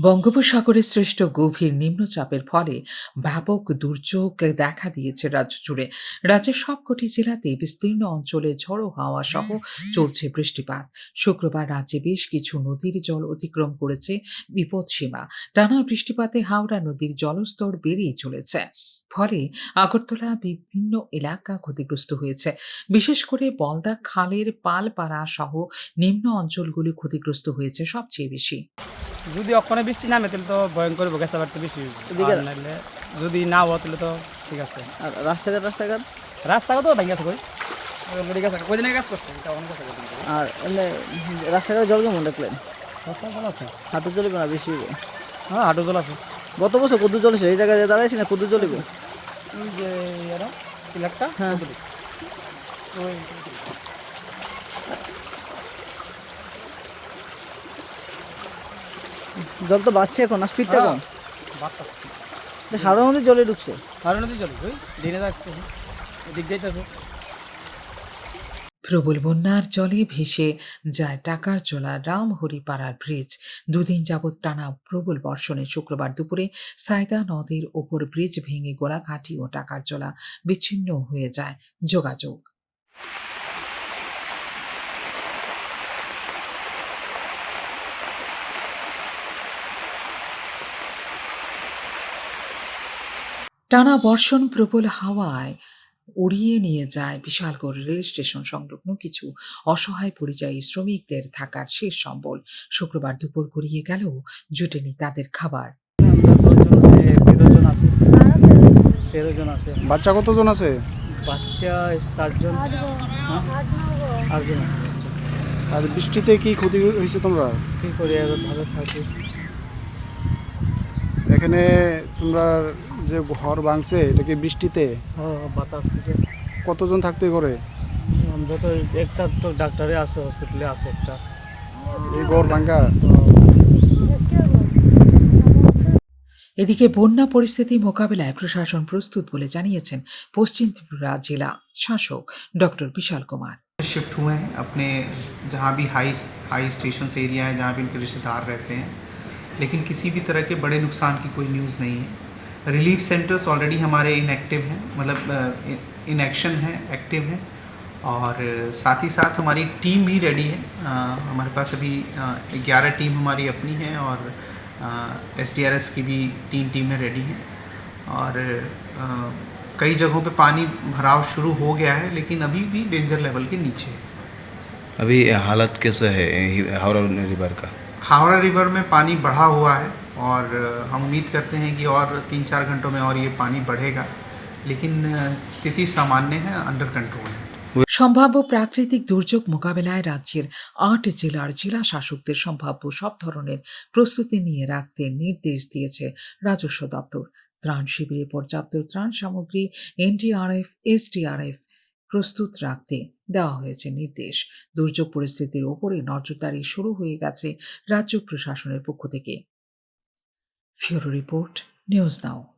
বঙ্গোপসাগরে সৃষ্ট গভীর নিম্নচাপের ফলে ব্যাপক দুর্যোগ দেখা দিয়েছে রাজ্য জুড়ে। রাজ্যের সবকটি জেলাতে বিস্তীর্ণ অঞ্চলে ঝড়ো হাওয়া সহ চলছে বৃষ্টিপাত। শুক্রবার রাজ্যে বেশ কিছু নদীর জল অতিক্রম করেছে বিপদসীমা। টানা বৃষ্টিপাতে হাওড়া নদীর জলস্তর বেড়েই চলেছে। ফলে আগরতলা বিভিন্ন এলাকা ক্ষতিগ্রস্ত হয়েছে। বিশেষ করে বলদা, খালের, পালপাড়া সহ নিম্ন অঞ্চলগুলি ক্ষতিগ্রস্ত হয়েছে সবচেয়ে বেশি। যদি অক্ষণে বৃষ্টি নামে তাহলে তো ভয়ঙ্কর বেশি হইবে। এদিকে- আর নাহলে যদি না হওয়া তাহলে তো ঠিক আছে। আর রাস্তাঘাট রাস্তাঘাট? রাস্তাও তো ভেঙে গেছে কই? গেছে গেছে। আর এমনি রাস্তাঘাট জল কেমন দেখলেন? রাস্তা ভালো আছে। হাঁটু চলিবে না বেশি হ্যাঁ হাঁটু জল আছে। গত বছর কদ্দু চলেছে এই জায়গায় দাঁড়াইছি না কদ্দু চলিবে ওই যে হ্যাঁ। জল তো বাড়ছে এখন আর স্পিডটা হ্যাঁ। কম। বাচ্চা হাওড়ার মধ্যে জলে ঢুকছে আর নদী চলি ওই দিনে আসতে এদিক যাইতেছে প্রবল বন্যার জলে ভেসে যায় টাকার জলা রামহরিপাড়ার ব্রিজ। দুদিন যাবৎ টানা প্রবল বর্ষণে শুক্রবার দুপুরে সাইদা নদীর ওপর ব্রিজ ভেঙে গোড়াঘাটি ও টাকার জলা বিচ্ছিন্ন হয়ে যায়। যোগাযোগ। টানা বর্ষণ প্রবল হাওয়ায় উড়িয়ে নিয়ে যায় বিশালগড় রেল স্টেশন সংলগ্ন কিছু অসহায় পরিযায়ী শ্রমিকদের থাকার শেষ সম্বল। শুক্রবার দুপুর গড়িয়ে গেলেও জুটেনি তাদের খাবার। তেরো জন আছে? বাচ্চা কতজন আছে বাচ্চা ষাটজন হ্যাঁ? আটজন আছে। আর বৃষ্টিতে কি ক্ষতি হয়েছে তোমরা? কী করি ভালো থাকি। এখানে তোমরা যে ঘর ভাঙছে এটা কি বৃষ্টিতে ও বাতাস থেকে কতজন থাকতে করে আমরা তো একটা তো ডাক্তারে আছে হসপিটালে আছে একটা এই ঘর ভাঙ্গা এদিকে বন্যা পরিস্থিতি মোকাবিলায় প্রশাসন প্রস্তুত বলে জানিয়েছেন পশ্চিম ত্রিপুরা জেলা শাসক ডক্টর বিশাল কুমার शिफ्ट हुए हैं अपने जहाँ भी हाई हाई स्टेशन एरिया है जहाँ भी इनके रिश्तेदार रहते हैं लेकिन किसी भी तरह के बड़े नुकसान की कोई न्यूज़ नहीं है रिलीफ सेंटर्स ऑलरेडी हमारे इनएक्टिव हैं मतलब इन एक्शन हैं एक्टिव हैं और साथ ही साथ हमारी टीम भी रेडी है। अ, हमारे पास अभी ग्यारह टीम हमारी अपनी है और एस डी आर एस की भी तीन टीमें रेडी हैं। और अ, कई जगहों पे पानी भराव शुरू हो गया है लेकिन अभी भी डेंजर लेवल के नीचे है। अभी हालत कैसा है हि- हावड़ा रिवर का? हावड़ा रिवर में पानी बढ़ा हुआ है और अ, हम उम्मीद करते हैं कि और तीन चार घंटों में और ये पानी बढ़ेगा लेकिन अ, स्थिति सामान्य है अंडर कंट्रोल है সম্ভাব্য প্রাকৃতিক দুর্যোগ মোকাবেলায় রাজ্যের আট জেলার জেলা শাসকদের সম্ভাব্য সব ধরনের প্রস্তুতি নিয়ে রাখতে নির্দেশ দিয়েছে রাজস্ব দপ্তর ত্রাণ শিবিরে পর্যাপ্ত ত্রাণ সামগ্রী এনডিআরএফ এসডিআরএফ প্রস্তুত রাখতে দেওয়া হয়েছে নির্দেশ দুর্যোগ পরিস্থিতির ওপরে নজরদারি শুরু হয়ে গেছে রাজ্য প্রশাসনের পক্ষ থেকে Furo Report News Now.